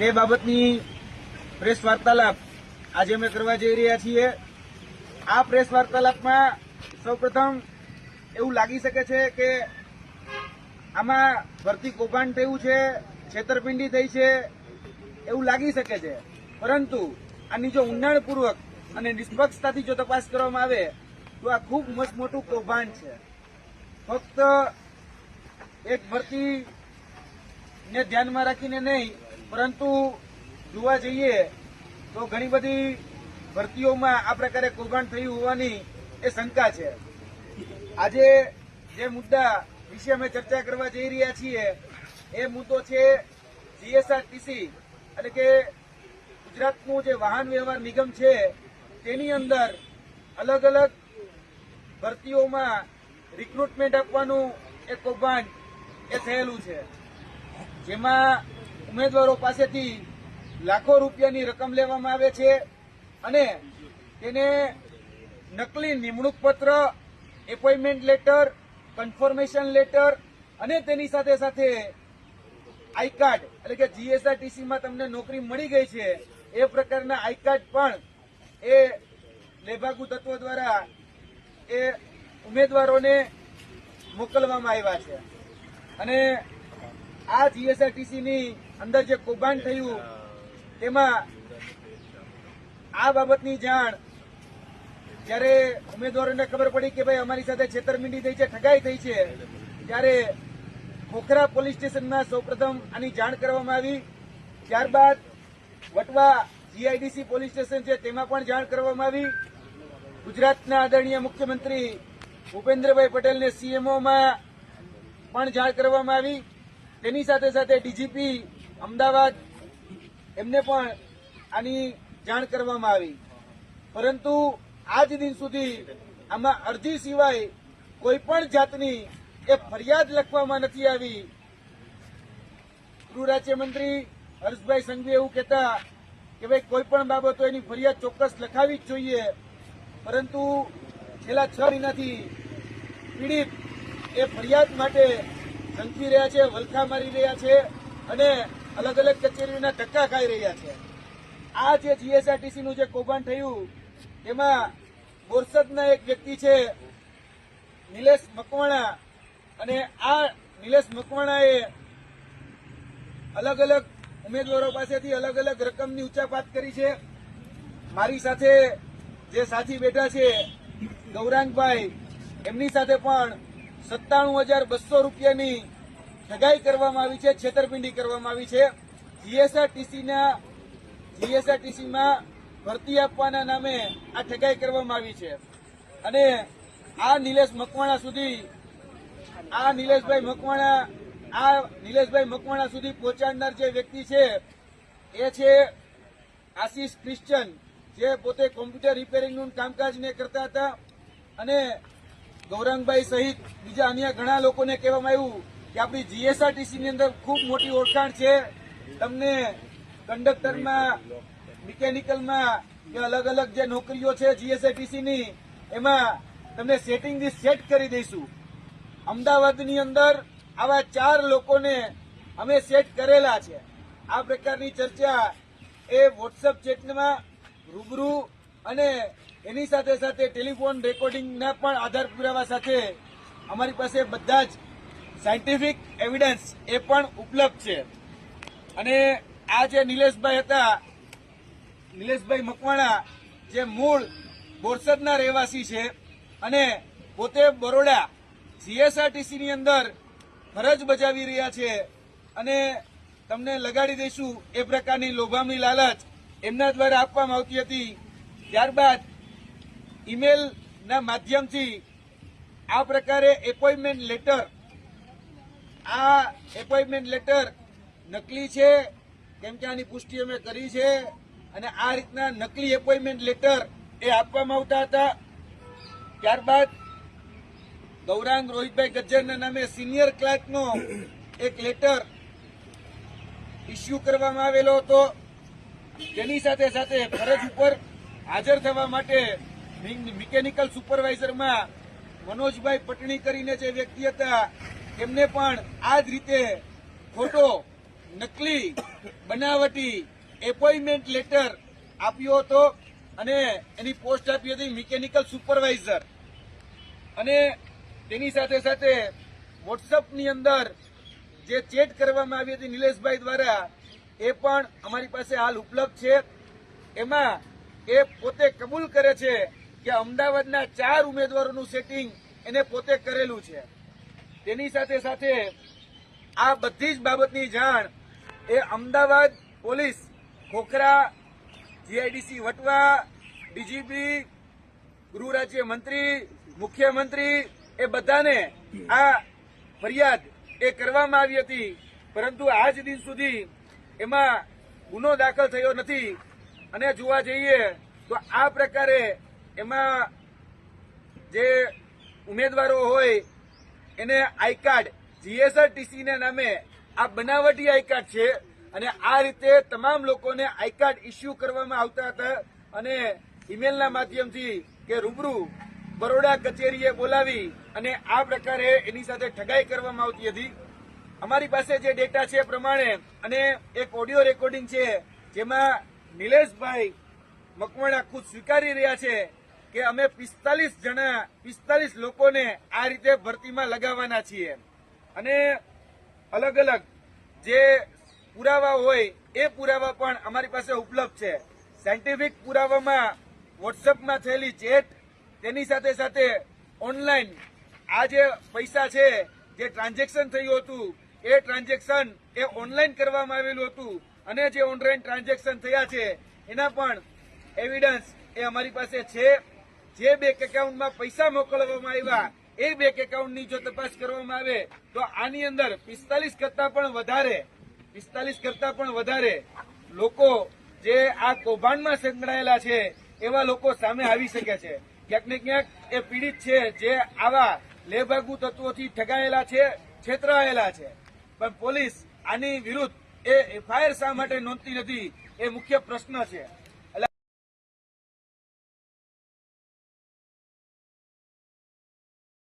તે બાબતની પ્રેસ વાર્તાલાપ આજે અમે કરવા જઈ રહ્યા છીએ. આ પ્રેસ વાર્તાલાપમાં સૌપ્રથમ એવું લાગી શકે છે કે આમાં ભરતી કૌભાંડ થયું છે, છેતરપિંડી થઈ છે, એવું લાગી શકે છે. પરંતુ આની જો ઊંડાણપૂર્વક અને નિષ્પક્ષતાથી જો તપાસ કરવામાં આવે, તો આ ખૂબ મસ્ત મોટું કૌભાંડ છે. ફક્ત એક ભરતી ને ધ્યાનમાં રાખીને નહીં પરંતુ જોવા જઈએ તો ઘણી બધી ભરતીઓમાં આ પ્રકારે કૌભાંડ થયું હોવાની એ શંકા છે. આજે જે મુદ્દા વિશે અમે ચર્ચા કરવા જઈ રહ્યા છીએ, એ મુદ્દો છે જીએસઆરટીસી એટલે કે ગુજરાતનું જે વાહન વ્યવહાર નિગમ છે, તેની અંદર અલગ અલગ ભરતીઓમાં રિક્રુટમેન્ટ આપવાનું એક કૌભાંડ એ થયેલું છે. જેમાં ઉમેદવારો પાસેથી લાખો રૂપિયાની રકમ લેવામાં આવે છે અને તેને નકલી નિમણૂક પત્ર એપોઇન્ટમેન્ટ લેટર કન્ફર્મેશન લેટર અને તેની સાથે સાથે આઈ કાર્ડ એટલે કે જીએસઆરટીસીમાં તમને નોકરી મળી ગઈ છે. એ પ્રકારના આઈ કાર્ડ પણ એ લેભાગુ તત્વો દ્વારા એ ઉમેદવારોને મોકલવામાં આવ્યા છે. અને આ જીએસઆરટીસીની અંદર જે કૌભાંડ થયું, તેમાં આ બાબતની જાણ, જ્યારે ઉમેદવારોને ખબર પડી કે ભાઈ અમારી સાથે છેતરમિંડી થઈ છે, ઠગાઈ થઈ છે, ત્યારે ખોખરા પોલીસ સ્ટેશનમાં સૌપ્રથમ આની જાણ કરવામાં આવી. ત્યારબાદ વટવા જીઆઈડીસી પોલીસ સ્ટેશન છે, તેમાં પણ જાણ કરવામાં આવી. ગુજરાતના આદરણીય મુખ્યમંત્રી ભૂપેન્દ્રભાઈ પટેલને સીએમઓમાં પણ જાણ કરવામાં આવી. તેની સાથે સાથે ડીજીપી અમદાવાદ એમને પણ આની જાણ કરવામાં આવી. પરંતુ આજ દિન સુધી આમાં અરજી સિવાય કોઈ પણ જાતની એ ફરિયાદ લખવામાં નથી આવી. ગૃહ રાજ્યમંત્રી હર્ષભાઈ સંઘવી એવું કહેતા કે ભાઈ કોઈ પણ બાબતો એની ફરિયાદ ચોક્કસ લખાવી જ જોઈએ. પરંતુ છેલ્લા છ મહિનાથી પીડિત એ ફરિયાદ માટે ઝંખી રહ્યા છે વલખા મારી રહ્યા છે અને અલગ અલગ કચેરીઓના ધક્કા ખાઈ રહ્યા છે. આ જે જીએસઆરટીસી નું જે કૌભાંડ થયું એમાં બોરસદના એક વ્યક્તિ છે, નિલેશ મકવાણા. અને આ નિલેશ મકવાણાએ અલગ અલગ ઉમેદવારો પાસેથી અલગ અલગ રકમની ઉચ્ચાપાત કરી છે. મારી સાથે જે સાથી બેઠા છે, ગૌરાંગભાઈ, એમની સાથે પણ સત્તાણું હજાર બસો રૂપિયાની ઠગાઈ કરવામાં આવી છે, છેતરપિંડી કરવામાં આવી છે. જીએસઆરટીસીના, જીએસઆરટીસીમાં ભરતી આપવાના નામે આ ઠગાઈ કરવામાં આવી છે. અને આ નિલેશ મકવાણા સુધી, આ નિલેશભાઈ મકવાણા, આ નિલેશભાઈ મકવાણા સુધી પહોંચાડનાર જે વ્યક્તિ છે, એ છે આશીષ ક્રિશ્ચન, જે પોતે કોમ્પ્યુટર રિપેરિંગનું કામકાજને કરતા હતા. અને ગૌરંગભાઈ સહિત બીજા અન્ય ઘણા લોકોને કહેવામાં આવ્યું કે આપણી જીએસઆરટીસી ની અંદર ખૂબ મોટી ઓળખાણ છે. તમને કંડક્ટરમાં, મિકેનિકલમાં કે અલગ અલગ જે નોકરીઓ છે જીએસઆરટીસીની એમાં તમને સેટિંગ સેટ કરી દઈશું. અમદાવાદની અંદર આવા ચાર લોકોને અમે સેટ કરેલા છે. આ પ્રકારની ચર્ચા એ વોટ્સઅપ ચેટમાં રૂબરૂ અને એની સાથે સાથે ટેલિફોન રેકોર્ડિંગના પણ આધાર પુરાવા સાથે અમારી પાસે બધા જ સાયન્ટિફિક એવિડન્સ એ પણ ઉપલબ્ધ છે. અને આ જે નિલેશભાઈ હતા, નિલેશભાઈ મકવાણા, જે મૂળ બોરસદના રહેવાસી છે અને પોતે બરોડા જીએસઆરટીસીની અંદર ફરજ બજાવી રહ્યા છે અને તમને લગાડી દઈશું એ પ્રકારની લોભામણી લાલચ એમના દ્વારા આપવામાં આવતી હતી. ત્યારબાદ ઈમેલના માધ્યમથી આ પ્રકારે એપોઇન્ટમેન્ટ લેટર આ એપોઇન્ટમેન્ટ લેટર નકલી છે, કેમ કે આની પુષ્ટિ અમે કરી છે અને આ રીતના નકલી એપોઇન્ટમેન્ટ લેટર એ આપવામાં આવતા હતા. ત્યારબાદ ગૌરાંગ રોહિતભાઈ ગજ્જરના નામે સિનિયર ક્લાર્કનો એક લેટર ઇસ્યુ કરવામાં આવેલો હતો. તેની સાથે સાથે ફરજ ઉપર હાજર થવા માટે મિકેનિકલ સુપરવાઇઝરમાં મનોજભાઈ પટણી કરીને જે વ્યક્તિ હતા તેમને પણ આ જ રીતે ખોટો, નકલી, બનાવટી એપોઇન્ટમેન્ટ લેટર આપ્યો હતો અને એની પોસ્ટ આપી હતી મિકેનિકલ સુપરવાઇઝર અને તેની સાથે સાથે વોટ્સઅપની અંદર જે ચેટ કરવામાં આવી હતી નિલેશભાઈ દ્વારા, એ પણ અમારી પાસે હાલ ઉપલબ્ધ છે. એમાં એ પોતે કબૂલ કરે છે કે અમદાવાદના ચાર ઉમેદવારોનું સેટિંગ એને પોતે કરેલું છે. તેની સાથે સાથે આ બધી જ બાબતની જાણ એ Ahmedabad police, Khokhra, GIDC Vatva, DGP, ગૃહ રાજ્ય મંત્રી, મુખ્યમંત્રી એ બધાને આ ફરિયાદ એ કરવામાં આવી હતી. પરંતુ આજ દિન સુધી એમાં ગુનો દાખલ થયો નથી. અને જોવા જઈએ તો આ પ્રકારે એમાં જે ઉમેદવારો હોય એને આઈ કાર્ડ જીએસઆરટીસી ના નામે આ બનાવટી આઈ કાર્ડ છે. અને આ રીતે તમામ લોકોને આઈ કાર્ડ ઇસ્યુ કરવામાં આવતા હતા. અને ઇમેલના માધ્યમથી કે રૂબરૂ બરોડા કચેરીએ બોલાવી અને આ પ્રકારે એની સાથે ઠગાઈ કરવામાં આવતી હતી. અમારી પાસે જે ડેટા છે પ્રમાણે અને એક ઓડિયો રેકોર્ડિંગ છે જેમાં નિલેશભાઈ મકવાણા ખુદ સ્વીકારી રહ્યા છે. કે અમે પિસ્તાલીસ જણા, પિસ્તાલીસ લોકોને આ રીતે ભરતીમાં લગાવવાના છીએ. અને અલગ અલગ જે પુરાવા હોય, એ પુરાવા પણ અમારી પાસે ઉપલબ્ધ છે. સાયન્ટિફિક પુરાવામાં વોટ્સઅપમાં થયેલી ચેટ, તેની સાથે સાથે ઓનલાઈન આ જે પૈસા છે, જે ટ્રાન્ઝેક્શન થયું હતું, એ ટ્રાન્ઝેક્શન એ ઓનલાઈન કરવામાં આવેલું હતું. અને જે ઓનલાઈન ટ્રાન્ઝેક્શન થયા છે, એના પણ એવિડન્સ એ અમારી પાસે છે. જે બેંક એકાઉન્ટમાં પૈસા મોકલવામાં આવ્યા, એ બેંક એકાઉન્ટની જો તપાસ કરવામાં આવે, તો આની અંદર પિસ્તાલીસ કરતા પણ વધારે, પિસ્તાલીસ કરતા પણ વધારે લોકો જે આ કૌભાંડમાં સંકળાયેલા છે, એવા લોકો સામે આવી શકે છે. ક્યાંક ને ક્યાંક એ પીડિત છે જે આવા લેભાગુ તત્વોથી ઠગાયેલા છે, છેતરાયેલા છે. પણ પોલીસ આની વિરુદ્ધ એ એફઆઈઆર શા માટે નોંધતી નથી, એ મુખ્ય પ્રશ્ન છે.